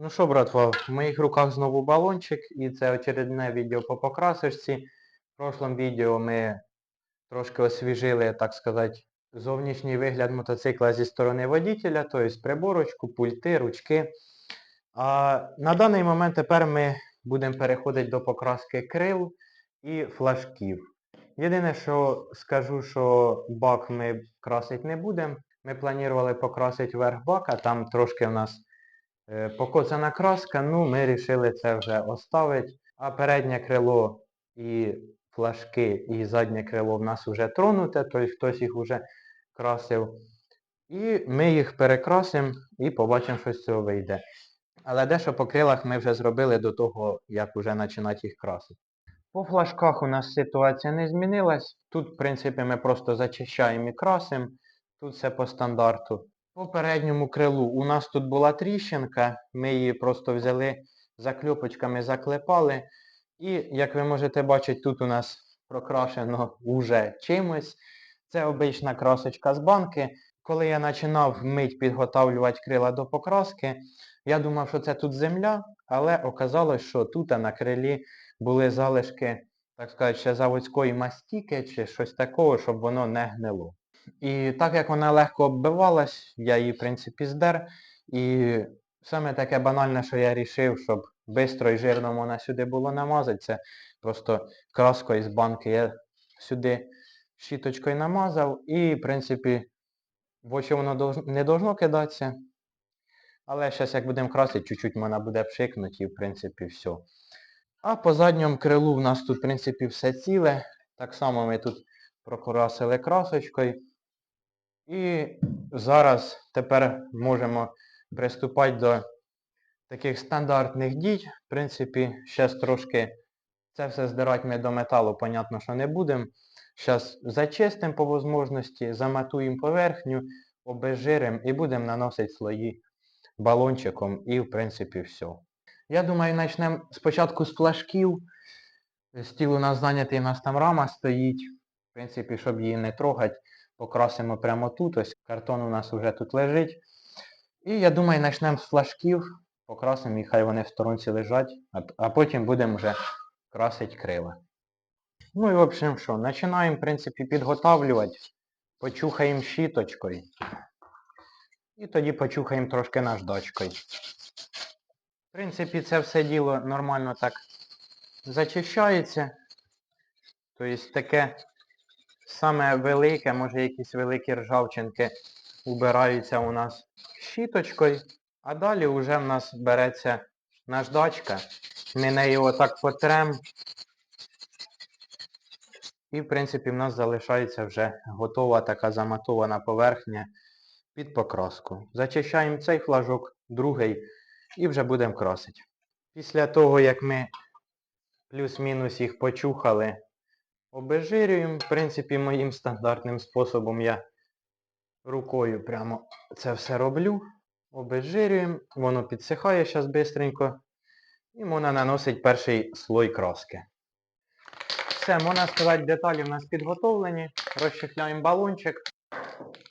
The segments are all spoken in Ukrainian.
Ну що, братва, в моїх руках знову балончик, і це очередне відео по покрасочці. В прошлому відео ми трошки освіжили, так сказати, зовнішній вигляд мотоцикла зі сторони водителя, тобто приборочку, пульти, ручки. А на даний момент тепер ми будемо переходити до покраски крил і флажків. Єдине, що скажу, що бак ми красити не будемо. Ми планували покрасити верх бака, там трошки в нас Покоцана краска, ну ми вирішили це вже оставити. А переднє крило і флажки, і заднє крило в нас вже тронуте, тобто хтось їх вже красив. І ми їх перекрасимо і побачимо, що з цього вийде. Але дещо по крилах ми вже зробили до того, як вже починати їх красити. По флажках у нас ситуація не змінилась. Тут, в принципі, ми просто зачищаємо і красимо. Тут все по стандарту. По передньому крилу у нас тут була тріщинка, ми її просто взяли закльопочками, заклепали. І, як ви можете бачити, тут у нас прокрашено уже чимось. Це обична красочка з банки. Коли я починав мить підготавлювати крила до покраски, я думав, що це тут земля, але оказалось, що тут на крилі були залишки, так сказати, ще заводської мастіки чи щось такого, щоб воно не гнило. І так як вона легко оббивалась, я її, в принципі, здер. І саме таке банальне, що я рішив, щоб швидко і жирно вона сюди було намазати, це просто краскою з банки я сюди щіточкою намазав і, в принципі, в очі воно не должно кидатися. Але зараз як будемо красити, чуть-чуть вона буде пшикнути і, в принципі, все. А по задньому крилу в нас тут, в принципі, все ціле. Так само ми тут прокрасили красочкою. І зараз тепер можемо приступати до таких стандартних дій. В принципі, зараз трошки це все здирати ми до металу, понятно, що не будемо. Зараз зачистимо по можливості, заматуємо поверхню, обезжиримо і будемо наносити слої балончиком і, в принципі, все. Я думаю, почнемо спочатку з флажків. Стіл у нас зайнятий, у нас там рама стоїть. В принципі, щоб її не трогати, покрасимо прямо тут. Ось картон у нас вже тут лежить. І я думаю, почнемо з флажків, покрасимо їх, хай вони в сторонці лежать, а потім будемо вже красити крила. Ну і в общем що, починаємо, в принципі, підготавлювати. Почухаємо щіточкою. І тоді почухаємо трошки наждачкою. В принципі, це все діло нормально так зачищається. Тобто таке саме велике, може якісь великі ржавчинки убираються у нас щіточкою. А далі вже в нас береться наждачка. Ми нею отак потрем. І, в принципі, в нас залишається вже готова така заматована поверхня під покраску. Зачищаємо цей флажок, другий, і вже будемо красити. Після того, як ми плюс-мінус їх почухали, обезжирюємо. В принципі, моїм стандартним способом я рукою прямо це все роблю. Обезжирюємо, воно підсихає зараз швидко. І можна наносити перший слой краски. Все, можна сказати, деталі в нас підготовлені. Розчехляємо балончик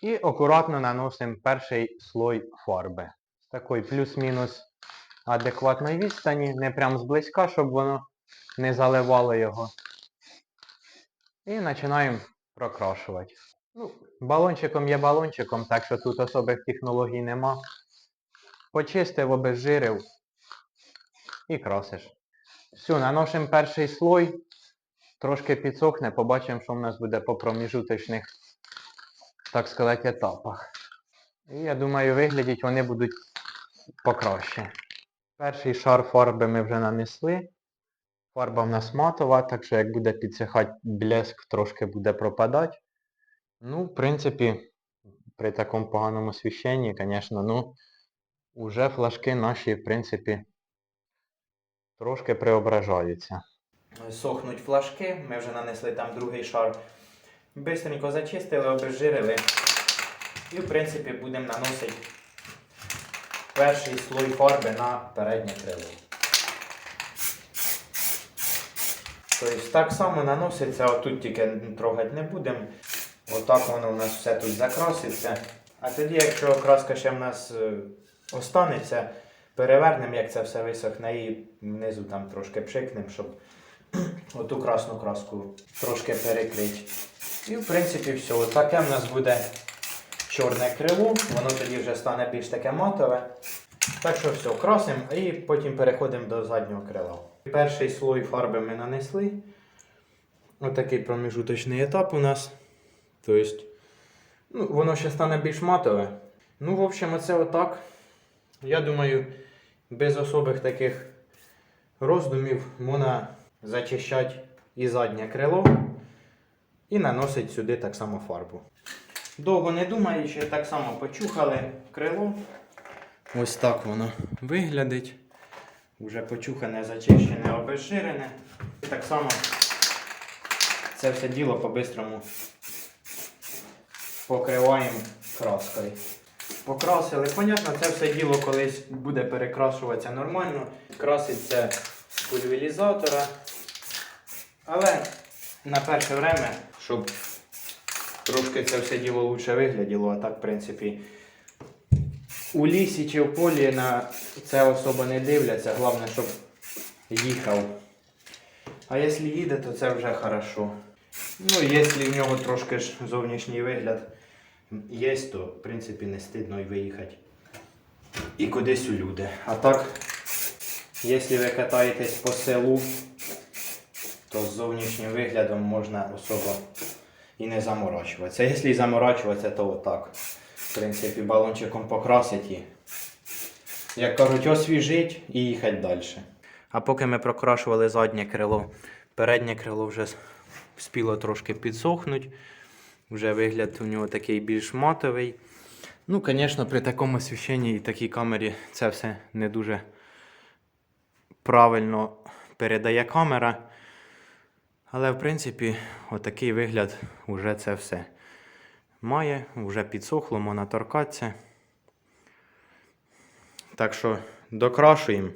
і акуратно наносимо перший слой фарби. З такої плюс-мінус адекватної відстані, не прям зблизька, щоб воно не заливало його. І починаємо прокрашувати. Ну, балончиком є балончиком, так що тут особих технологій нема. Почистив, обезжирив і красиш. Все, наносимо перший слой, трошки підсохне, побачимо, що в нас буде по проміжуточних, так сказати, етапах. І я думаю, виглядіть вони будуть покраще. Перший шар фарби ми вже нанесли. Фарба в нас матова, так що як буде підсихати блеск, трошки буде пропадати. Ну, в принципі, при такому поганому освіщенні, звісно, ну, уже флажки наші, в принципі, трошки преображаються. Сохнуть флажки, ми вже нанесли там другий шар. Бистренько зачистили, обезжирили. І в принципі будемо наносити перший слой фарби на переднє крило. Тобто так само наноситься, отут тільки трогати не будемо. Отак воно у нас все тут закраситься. А тоді, якщо краска ще в нас е, останеться, перевернемо, як це все висохне, і внизу там трошки пшикнемо, щоб оту красну краску трошки перекрити. І в принципі все. Таке в нас буде чорне крило, воно тоді вже стане більш таке матове. Так що все, красимо і потім переходимо до заднього крила. Перший слой фарби ми нанесли. Отакий проміжуточний етап у нас. Тобто, ну, воно ще стане більш матове. Ну, в общем, оце отак. Я думаю, без особих таких роздумів можна зачищати і заднє крило, і наносити сюди так само фарбу. Довго не думаючи, так само почухали крило. Ось так воно виглядить. Уже почухане, зачищене, обезжирене. І так само це все діло по-бистрому покриваємо краскою. Покрасили. Понятно, це все діло колись буде перекрашуватися нормально. Краситься з пульверізатора. Але на перше время, щоб трошки це все діло лучше вигляділо, а так, в принципі, у лісі чи в полі на це особо не дивляться. Головне, щоб їхав. А якщо їде, то це вже хорошо. Ну, якщо в нього трошки ж зовнішній вигляд є, то в принципі не стидно й виїхати. І кудись у люди. А так, якщо ви катаєтесь по селу, то з зовнішнім виглядом можна особо і не заморачуватися. Якщо і заморачуватися, то отак. Принципі, балончиком покрасить і, як кажуть, освіжить і їхати далі. А поки ми прокрашували заднє крило, переднє крило вже спіло трошки підсохнути. Вже вигляд у нього такий більш матовий. Ну, звісно, при такому освіщенні і такій камері це все не дуже правильно передає камера. Але, в принципі, отакий вигляд уже це все має, вже підсохло, можна торкатися. Так що докрашуємо